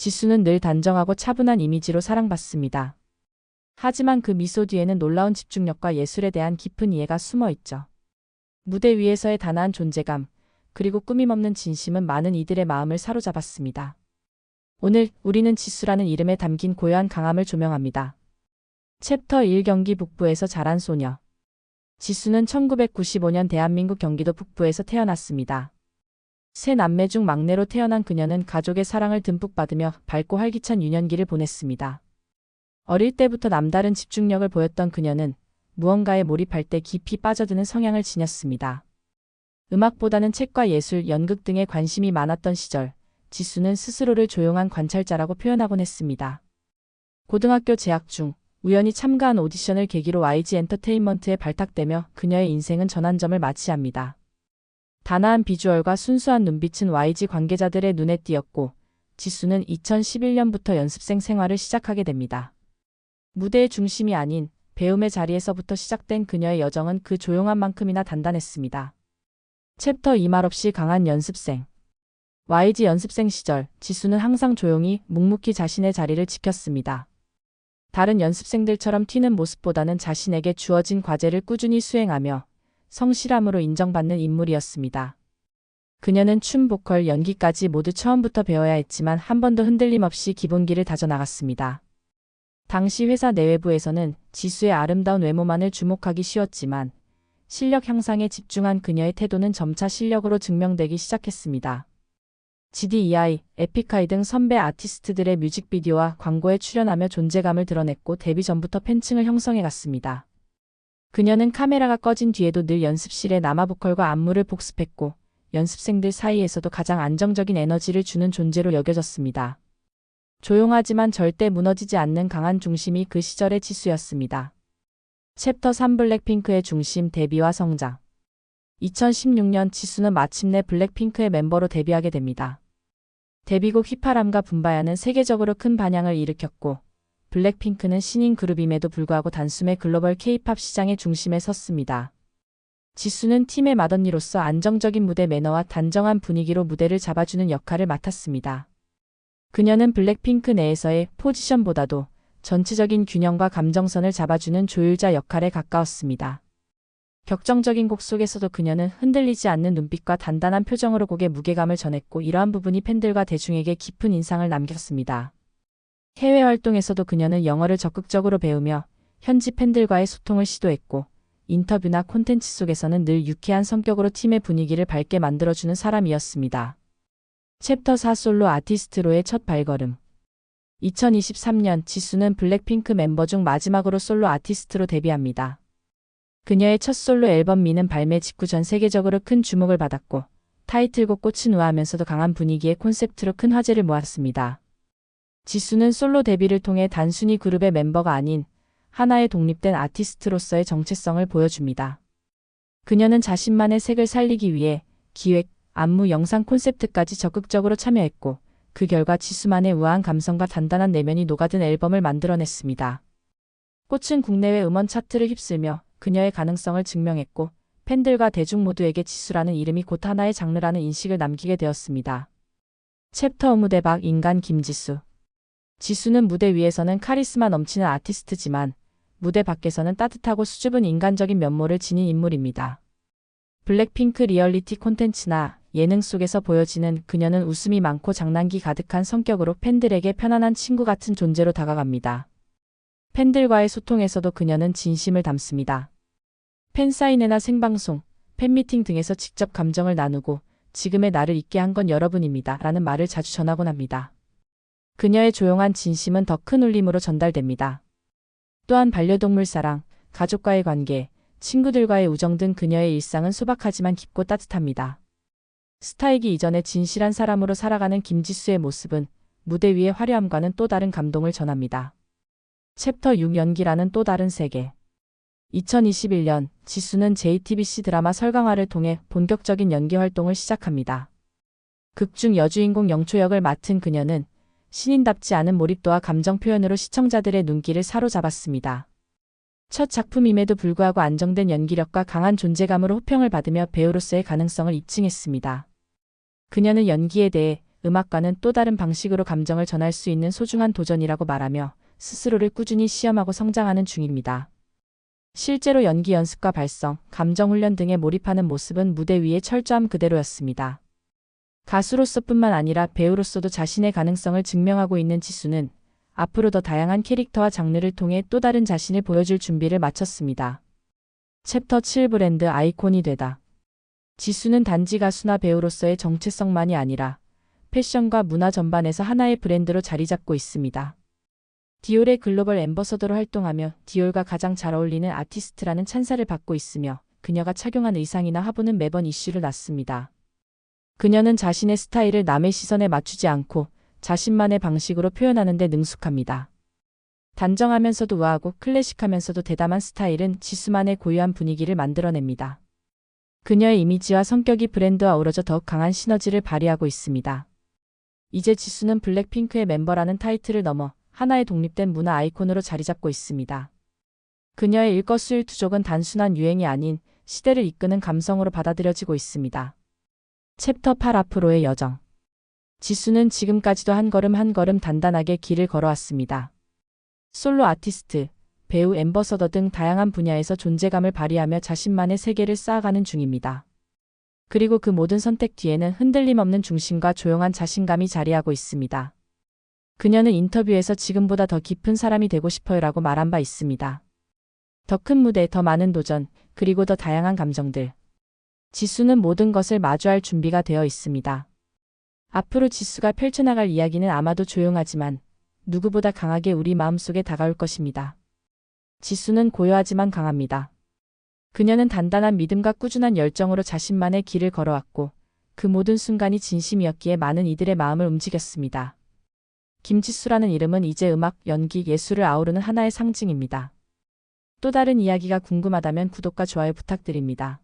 지수는 늘 단정하고 차분한 이미지로 사랑받습니다. 하지만 그 미소 뒤에는 놀라운 집중력과 예술에 대한 깊은 이해가 숨어 있죠. 무대 위에서의 단아한 존재감, 그리고 꾸밈없는 진심은 많은 이들의 마음을 사로잡았습니다. 오늘 우리는 지수라는 이름에 담긴 고요한 강함을 조명합니다. 챕터 1 경기 북부에서 자란 소녀. 지수는 1995년 대한민국 경기도 북부에서 태어났습니다. 세 남매 중 막내로 태어난 그녀는 가족의 사랑을 듬뿍 받으며 밝고 활기찬 유년기를 보냈습니다. 어릴 때부터 남다른 집중력을 보였던 그녀는 무언가에 몰입할 때 깊이 빠져드는 성향을 지녔습니다. 음악보다는 책과 예술, 연극 등에 관심이 많았던 시절, 지수는 스스로를 조용한 관찰자라고 표현하곤 했습니다. 고등학교 재학 중 우연히 참가한 오디션을 계기로 YG 엔터테인먼트에 발탁되며 그녀의 인생은 전환점을 맞이합니다. 단아한 비주얼과 순수한 눈빛은 YG 관계자들의 눈에 띄었고 지수는 2011년부터 연습생 생활을 시작하게 됩니다. 무대의 중심이 아닌 배움의 자리에서부터 시작된 그녀의 여정은 그 조용한 만큼이나 단단했습니다. 챕터 2 말 없이 강한 연습생 YG 연습생 시절 지수는 항상 조용히 묵묵히 자신의 자리를 지켰습니다. 다른 연습생들처럼 튀는 모습보다는 자신에게 주어진 과제를 꾸준히 수행하며 성실함으로 인정받는 인물이었습니다. 그녀는 춤, 보컬, 연기까지 모두 처음부터 배워야 했지만 한 번도 흔들림 없이 기본기를 다져나갔습니다. 당시 회사 내외부에서는 지수의 아름다운 외모만을 주목하기 쉬웠지만 실력 향상에 집중한 그녀의 태도는 점차 실력으로 증명되기 시작했습니다. GDEI, 에픽하이 등 선배 아티스트들의 뮤직비디오와 광고에 출연하며 존재감을 드러냈고 데뷔 전부터 팬층을 형성해 갔습니다. 그녀는 카메라가 꺼진 뒤에도 늘 연습실에 남아 보컬과 안무를 복습했고 연습생들 사이에서도 가장 안정적인 에너지를 주는 존재로 여겨졌습니다. 조용하지만 절대 무너지지 않는 강한 중심이 그 시절의 지수였습니다. 챕터 3 블랙핑크의 중심 데뷔와 성장 2016년 지수는 마침내 블랙핑크의 멤버로 데뷔하게 됩니다. 데뷔곡 휘파람과 분바야는 세계적으로 큰 반향을 일으켰고 블랙핑크는 신인 그룹임에도 불구하고 단숨에 글로벌 케이팝 시장의 중심에 섰습니다. 지수는 팀의 맏언니로서 안정적인 무대 매너와 단정한 분위기로 무대를 잡아주는 역할을 맡았습니다. 그녀는 블랙핑크 내에서의 포지션보다도 전체적인 균형과 감정선을 잡아주는 조율자 역할에 가까웠습니다. 격정적인 곡 속에서도 그녀는 흔들리지 않는 눈빛과 단단한 표정으로 곡의 무게감을 전했고 이러한 부분이 팬들과 대중에게 깊은 인상을 남겼습니다. 해외 활동에서도 그녀는 영어를 적극적으로 배우며 현지 팬들과의 소통을 시도했고 인터뷰나 콘텐츠 속에서는 늘 유쾌한 성격으로 팀의 분위기를 밝게 만들어주는 사람이었습니다. 챕터 4 솔로 아티스트로의 첫 발걸음 2023년 지수는 블랙핑크 멤버 중 마지막으로 솔로 아티스트로 데뷔합니다. 그녀의 첫 솔로 앨범 미는 발매 직후 전 세계적으로 큰 주목을 받았고 타이틀곡 꽃은 우아하면서도 강한 분위기의 콘셉트로 큰 화제를 모았습니다. 지수는 솔로 데뷔를 통해 단순히 그룹의 멤버가 아닌 하나의 독립된 아티스트로서의 정체성을 보여줍니다. 그녀는 자신만의 색을 살리기 위해 기획, 안무, 영상 콘셉트까지 적극적으로 참여했고 그 결과 지수만의 우아한 감성과 단단한 내면이 녹아든 앨범을 만들어냈습니다. 꽃은 국내외 음원 차트를 휩쓸며 그녀의 가능성을 증명했고 팬들과 대중 모두에게 지수라는 이름이 곧 하나의 장르라는 인식을 남기게 되었습니다. 챕터 무대박 인간 김지수 지수는 무대 위에서는 카리스마 넘치는 아티스트지만 무대 밖에서는 따뜻하고 수줍은 인간적인 면모를 지닌 인물입니다. 블랙핑크 리얼리티 콘텐츠나 예능 속에서 보여지는 그녀는 웃음이 많고 장난기 가득한 성격으로 팬들에게 편안한 친구 같은 존재로 다가갑니다. 팬들과의 소통에서도 그녀는 진심을 담습니다. 팬사인회나 생방송, 팬미팅 등에서 직접 감정을 나누고 지금의 나를 있게 한 건 여러분입니다. 라는 말을 자주 전하곤 합니다. 그녀의 조용한 진심은 더 큰 울림으로 전달됩니다. 또한 반려동물 사랑, 가족과의 관계, 친구들과의 우정 등 그녀의 일상은 소박하지만 깊고 따뜻합니다. 스타이기 이전에 진실한 사람으로 살아가는 김지수의 모습은 무대 위의 화려함과는 또 다른 감동을 전합니다. 챕터 6 연기라는 또 다른 세계 2021년 지수는 JTBC 드라마 설강화를 통해 본격적인 연기 활동을 시작합니다. 극중 여주인공 영초 역을 맡은 그녀는 신인답지 않은 몰입도와 감정 표현으로 시청자들의 눈길을 사로잡았습니다. 첫 작품임에도 불구하고 안정된 연기력과 강한 존재감으로 호평을 받으며 배우로서의 가능성을 입증했습니다. 그녀는 연기에 대해 음악과는 또 다른 방식으로 감정을 전할 수 있는 소중한 도전이라고 말하며 스스로를 꾸준히 시험하고 성장하는 중입니다. 실제로 연기 연습과 발성, 감정 훈련 등에 몰입하는 모습은 무대 위의 철저함 그대로였습니다. 가수로서뿐만 아니라 배우로서도 자신의 가능성을 증명하고 있는 지수는 앞으로 더 다양한 캐릭터와 장르를 통해 또 다른 자신을 보여줄 준비를 마쳤습니다. 챕터 7 브랜드 아이콘이 되다. 지수는 단지 가수나 배우로서의 정체성만이 아니라 패션과 문화 전반에서 하나의 브랜드로 자리 잡고 있습니다. 디올의 글로벌 엠버서더로 활동하며 디올과 가장 잘 어울리는 아티스트라는 찬사를 받고 있으며 그녀가 착용한 의상이나 화보는 매번 이슈를 낳습니다. 그녀는 자신의 스타일을 남의 시선에 맞추지 않고 자신만의 방식으로 표현하는 데 능숙합니다. 단정하면서도 우아하고 클래식하면서도 대담한 스타일은 지수만의 고유한 분위기를 만들어냅니다. 그녀의 이미지와 성격이 브랜드와 어우러져 더욱 강한 시너지를 발휘하고 있습니다. 이제 지수는 블랙핑크의 멤버라는 타이틀을 넘어 하나의 독립된 문화 아이콘으로 자리 잡고 있습니다. 그녀의 일거수일투족은 단순한 유행이 아닌 시대를 이끄는 감성으로 받아들여지고 있습니다. 챕터 8 앞으로의 여정. 지수는 지금까지도 한 걸음 한 걸음 단단하게 길을 걸어왔습니다. 솔로 아티스트, 배우 엠버서더 등 다양한 분야에서 존재감을 발휘하며 자신만의 세계를 쌓아가는 중입니다. 그리고 그 모든 선택 뒤에는 흔들림 없는 중심과 조용한 자신감이 자리하고 있습니다. 그녀는 인터뷰에서 지금보다 더 깊은 사람이 되고 싶어요라고 말한 바 있습니다. 더 큰 무대, 더 많은 도전, 그리고 더 다양한 감정들. 지수는 모든 것을 마주할 준비가 되어 있습니다. 앞으로 지수가 펼쳐나갈 이야기는 아마도 조용하지만 누구보다 강하게 우리 마음속에 다가올 것입니다. 지수는 고요하지만 강합니다. 그녀는 단단한 믿음과 꾸준한 열정으로 자신만의 길을 걸어왔고 그 모든 순간이 진심이었기에 많은 이들의 마음을 움직였습니다. 김지수라는 이름은 이제 음악, 연기, 예술을 아우르는 하나의 상징입니다. 또 다른 이야기가 궁금하다면 구독과 좋아요 부탁드립니다.